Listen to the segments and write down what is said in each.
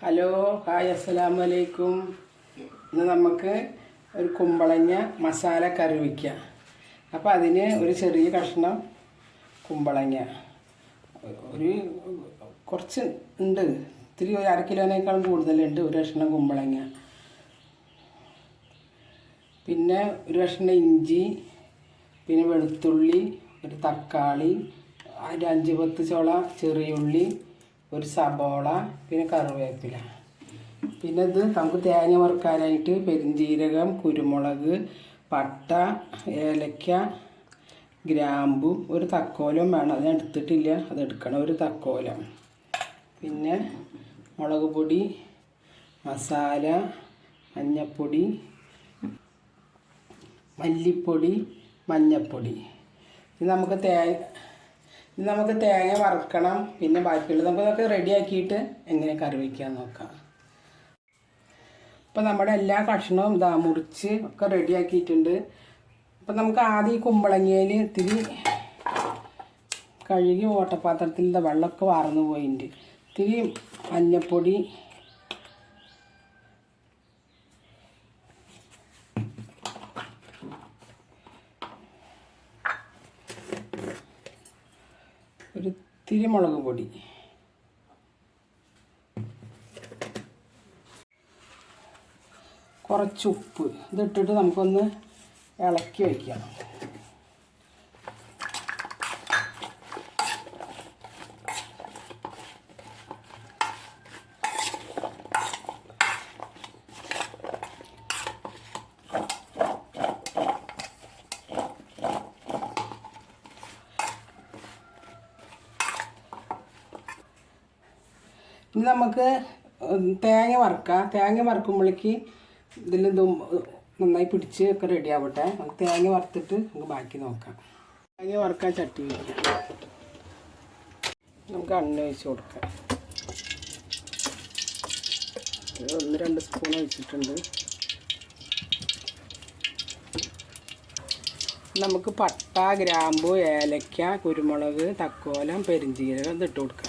Hello hi അസ്സലാമു അലൈക്കും ഇന്ന് നമുക്ക് ഒരു കുമ്പളങ്ങ മസാല കറി വയ്ക്കാം അപ്പോൾ അതിന് ഒരു ചെറിയ കഷ്ണം കുമ്പളങ്ങ. ഒരു കുറച്ച് ഉണ്ട്. ഇത്തിരി ഒരു അര കിലോനേക്കാളും കൂടുതലുണ്ട് ഒരു കഷ്ണം കുമ്പളങ്ങ. പിന്നെ ഒരു കഷ്ണം ഇഞ്ചി പിന്നെ വെളുത്തുള്ളി ഒരു തക്കാളി ഒരു അഞ്ച് പത്ത് ചോള ചെറിയുള്ളി ഒരു സബോള പിന്നെ കറിവേപ്പില. പിന്നെ ഇത് നമുക്ക് തേങ്ങ വറുക്കാനായിട്ട് പെരിഞ്ജീരകം കുരുമുളക് പട്ട ഏലക്ക ഗ്രാമ്പു ഒരു തക്കോലം വേണം. അത് എടുത്തിട്ടില്ല. അത് എടുക്കണം. ഒരു തക്കോലം. പിന്നെ മുളക് പൊടി മസാല മഞ്ഞപ്പൊടി മല്ലിപ്പൊടി മഞ്ഞപ്പൊടി. ഇത് നമുക്ക് ഇത് നമുക്ക് തേങ്ങ വറുക്കണം. പിന്നെ ബാക്കിയുള്ളത് നമുക്ക് അതൊക്കെ റെഡിയാക്കിയിട്ട് എങ്ങനെ കറി വയ്ക്കാൻ നോക്കാം. അപ്പോൾ നമ്മുടെ എല്ലാ കഷ്ണവും ഇതാ മുറിച്ച് ഒക്കെ റെഡിയാക്കിയിട്ടുണ്ട് അപ്പം നമുക്ക് ആദ്യം ഈ കുമ്പളങ്ങയിൽ ഇത്തിരി കഴുകി ഓട്ടപാത്രത്തിൽ വെള്ളമൊക്കെ വാർന്നു പോയിട്ടുണ്ട്. ഇത്തിരി മഞ്ഞൾപ്പൊടി ഒരു ഇത്തിരി മുളക് പൊടി. കുറച്ച് ഉപ്പ്. ഇതിട്ടിട്ട് നമുക്കൊന്ന് ഇളക്കി വയ്ക്കാം. ഇനി നമുക്ക് തേങ്ങ വറുക്കാം. തേങ്ങ വറുക്കുമ്പോഴേക്ക് ഇതിൽ നന്നായി പിടിച്ച് ഒക്കെ റെഡി ആവട്ടെ. നമുക്ക് തേങ്ങ വറുത്തിട്ട് നമുക്ക് ബാക്കി നോക്കാം. തേങ്ങ വറുക്കാൻ ചട്ടി നമുക്ക് എണ്ണ ഒഴിച്ച് കൊടുക്കാം. ഒന്ന് രണ്ട് സ്പൂൺ ഒഴിച്ചിട്ടുണ്ട്. നമുക്ക് പട്ട ഗ്രാമ്പു ഏലക്ക കുരുമുളക് തക്കോലം പെരിഞ്ചീരകം ഇതിട്ട് കൊടുക്കാം.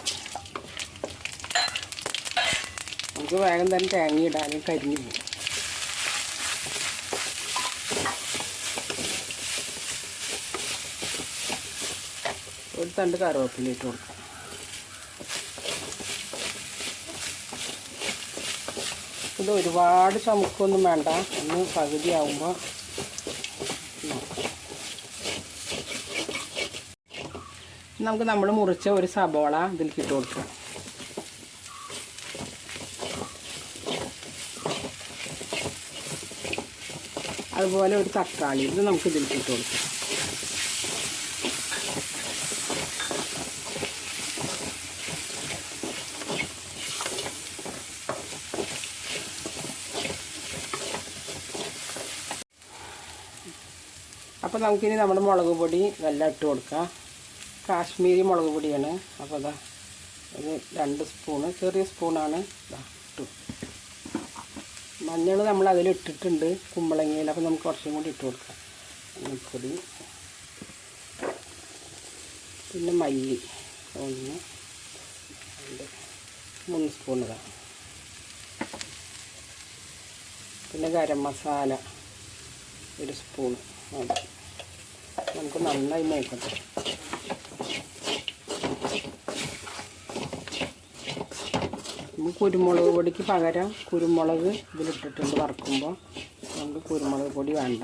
നമുക്ക് വേഗം തന്നെ തേങ്ങ ഇടാനും കരിഞ്ഞു പോകും. ഒരു തണ്ട് കറിവേപ്പില ഇട്ട് കൊടുക്കാം. ഇത് ഒരുപാട് ചമുക്കൊന്നും വേണ്ട. ഒന്ന് പകുതി ആവുമ്പോൾ നമുക്ക് നമ്മൾ മുറിച്ച ഒരു സബോള ഇതിലേക്ക് ഇട്ട് കൊടുക്കാം. അതുപോലെ ഒരു തക്കാളി ഇത് നമുക്ക് ഇതിലേക്ക് ഇട്ട് കൊടുക്കാം. അപ്പോൾ നമുക്കിനി നമ്മുടെ മുളക് പൊടി നല്ല ഇട്ട് കൊടുക്കാം. കാശ്മീരി മുളക് പൊടിയാണ്. അപ്പോൾ അതാ ഒരു രണ്ട് സ്പൂണ് ചെറിയ സ്പൂണാണ് ഇട്ടു. മഞ്ഞൾ നമ്മൾ അതിലിട്ടിട്ടുണ്ട് കുമ്പളങ്ങയിൽ അപ്പോൾ നമുക്ക് കുറച്ചും കൂടി ഇട്ട് കൊടുക്കാം. മഞ്ഞൾപ്പൊടി പിന്നെ മല്ലി. ഒന്ന് രണ്ട് മൂന്ന് സ്പൂൺ ഇതാണ് പിന്നെ ഗരം മസാല ഒരു സ്പൂൺ നമുക്ക് നന്നായി നോക്കട്ടെ കുരുമുളക് പൊടിക്ക് പകരം കുരുമുളക് ഇതിലിട്ടിട്ടുണ്ട് വറുക്കുമ്പോൾ. നമുക്ക് കുരുമുളക് പൊടി വേണ്ട.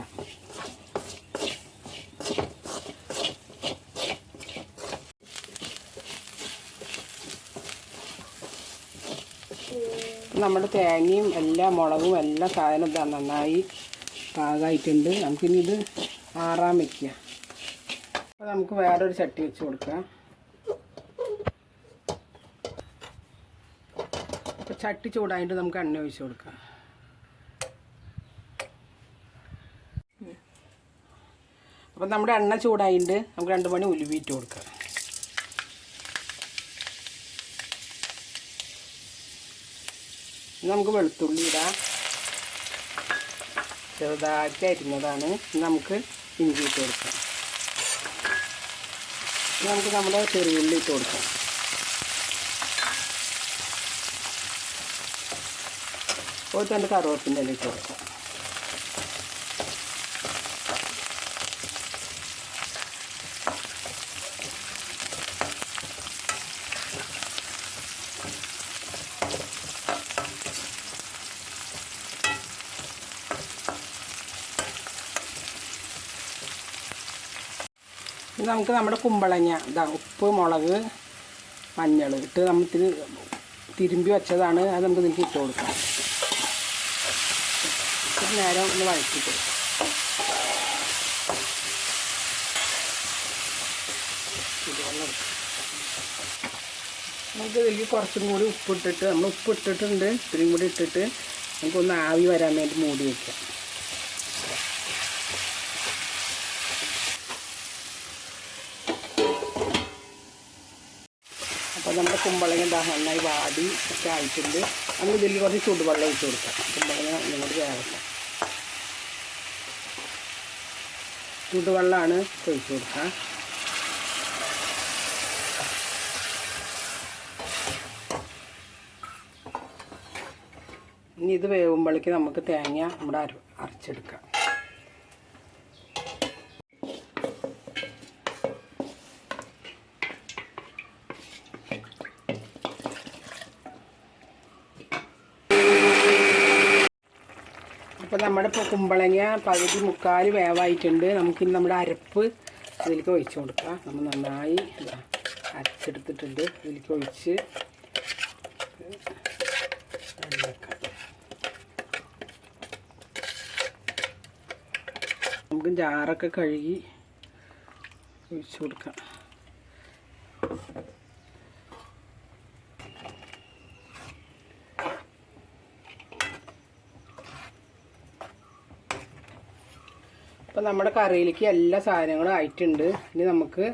നമ്മുടെ തേങ്ങയും എല്ലാ മുളകും എല്ലാ സാധനവും ഇതാ നന്നായി പാകമായിട്ടുണ്ട് നമുക്കിനി ഇത് ആറാൻ വയ്ക്കുക അപ്പോൾ നമുക്ക് വേറൊരു ചട്ടി വെച്ച് കൊടുക്കാം. ചട്ടി ചൂടായിട്ട് നമുക്ക് എണ്ണ ഒഴിച്ച് കൊടുക്കാം. അപ്പം നമ്മുടെ എണ്ണ ചൂടായിട്ട് നമുക്ക് രണ്ട് മണി ഉലുവിയിട്ട് കൊടുക്കാം. നമുക്ക് വെളുത്തുള്ളി ഇടാം. ചെറുതാക്കി അരിഞ്ഞതാണ്. നമുക്ക് ഇഞ്ചി ഇട്ട് കൊടുക്കാം. നമുക്ക് നമ്മുടെ ചെറിയുള്ളി ഇട്ട് കൊടുക്കാം. ഒരു തണ്ട് കറുവപ്പിന്റെ ഇല കൊടുക്കാം. നമുക്ക് നമ്മുടെ കുമ്പളങ്ങ ഇതാ ഉപ്പ് മുളക് മഞ്ഞൾ ഇട്ട് നമ്മൾ തിരുമ്പി വെച്ചതാണ് അത് നമുക്ക് ഇതിലേക്ക് ഇട്ട് കൊടുക്കാം. നേരം ഒന്ന് വഴറ്റി കൊടുക്കും. നമുക്ക് ഇതിലേക്ക് കുറച്ചും കൂടി ഉപ്പിട്ടിട്ട് നമ്മൾ ഉപ്പ് ഇട്ടിട്ടുണ്ട് ഇത്രയും കൂടി ഇട്ടിട്ട് നമുക്കൊന്ന് ആവി വരാൻ വേണ്ടി മൂടി വയ്ക്കാം അപ്പോൾ നമ്മുടെ കുമ്പളങ്ങ നന്നായി വാടി ഒക്കെ ആയിട്ടുണ്ട്. നമ്മൾ ഇതിൽ കുറച്ച് ചൂടുവെള്ളം ഒഴിച്ച് കൊടുക്കാം. കുമ്പളങ്ങ ഇങ്ങോട്ട് വേവട്ടെ. ചൂടുവെള്ളമാണ് ഒഴിച്ചു കൊടുക്കുക. ഇനി ഇത് വേവുമ്പോഴേക്ക് നമുക്ക് തേങ്ങ നമ്മുടെ അരച്ചെടുക്കാം. അപ്പോൾ നമ്മുടെ ഇപ്പോൾ കുമ്പളങ്ങ പകുതി മുക്കാൽ വേവായിട്ടുണ്ട്. നമുക്കിനി നമ്മുടെ അരപ്പ് ഇതിലേക്ക് ഒഴിച്ച് കൊടുക്കാം. നമ്മൾ നന്നായി അരച്ചെടുത്തിട്ടുണ്ട്. ഇതിലേക്ക് ഒഴിച്ച് നമുക്ക് ജാറൊക്കെ കഴുകി ഒഴിച്ച് കൊടുക്കാം. അപ്പോൾ നമ്മുടെ കറിയിലേക്ക് എല്ലാ സാധനങ്ങളും ആയിട്ടുണ്ട്. ഇനി നമുക്ക്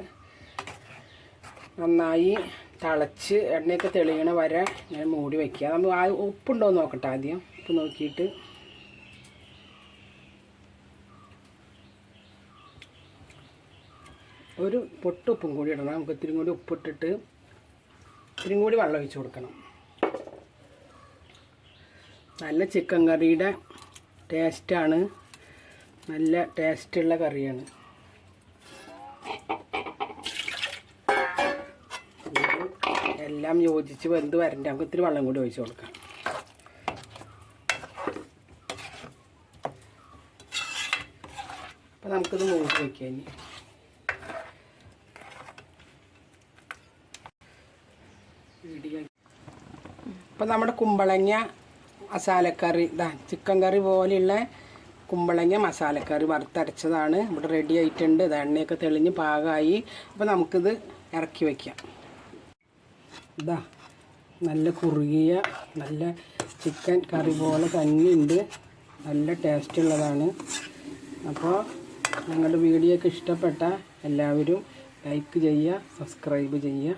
നന്നായി തിളച്ച് എണ്ണയൊക്കെ തെളിയണ വരെ ഞാൻ മൂടി വയ്ക്കുക നമ്മൾ ആ ഉപ്പുണ്ടോ എന്ന് നോക്കട്ടെ ആദ്യം. ഉപ്പ് നോക്കിയിട്ട്. ഒരു പൊട്ടുപ്പും കൂടി ഇടണം. നമുക്ക് ഇത്തിരി കൂടി ഉപ്പിട്ടിട്ട് ഇത്തിരി കൂടി വെള്ളം ഒഴിച്ച് കൊടുക്കണം. നല്ല ചിക്കൻ കറിയുടെ ടേസ്റ്റാണ് നല്ല ടേസ്റ്റുള്ള കറിയാണ്. എല്ലാം യോജിച്ച് വെന്ത് വരണ്ട. നമുക്ക് ഇത്തിരി വെള്ളം കൂടി ഒഴിച്ച് കൊടുക്കാം. അപ്പം നമുക്കിത് മൂടി വയ്ക്കാം ഇനി. ഇപ്പം നമ്മുടെ കുമ്പളങ്ങ മസാലക്കറി ഇതാ ചിക്കൻ കറി പോലെയുള്ള കുമ്പളങ്ങ മസാലക്കറി വറുത്തരച്ചതാണ്. ഇവിടെ റെഡി ആയിട്ടുണ്ട്. ഇത് എണ്ണയൊക്കെ തെളിഞ്ഞ് പാകമായി. അപ്പോൾ നമുക്കിത് ഇറക്കി വയ്ക്കാം ഇതാ നല്ല കുറുകിയ നല്ല ചിക്കൻ കറി പോലെ തന്നെയുണ്ട് നല്ല ടേസ്റ്റ് ഉള്ളതാണ്. അപ്പോൾ ഞങ്ങളുടെ വീഡിയോ ഒക്കെ ഇഷ്ടപ്പെട്ട എല്ലാവരും ലൈക്ക് ചെയ്യുക സബ്സ്ക്രൈബ് ചെയ്യുക.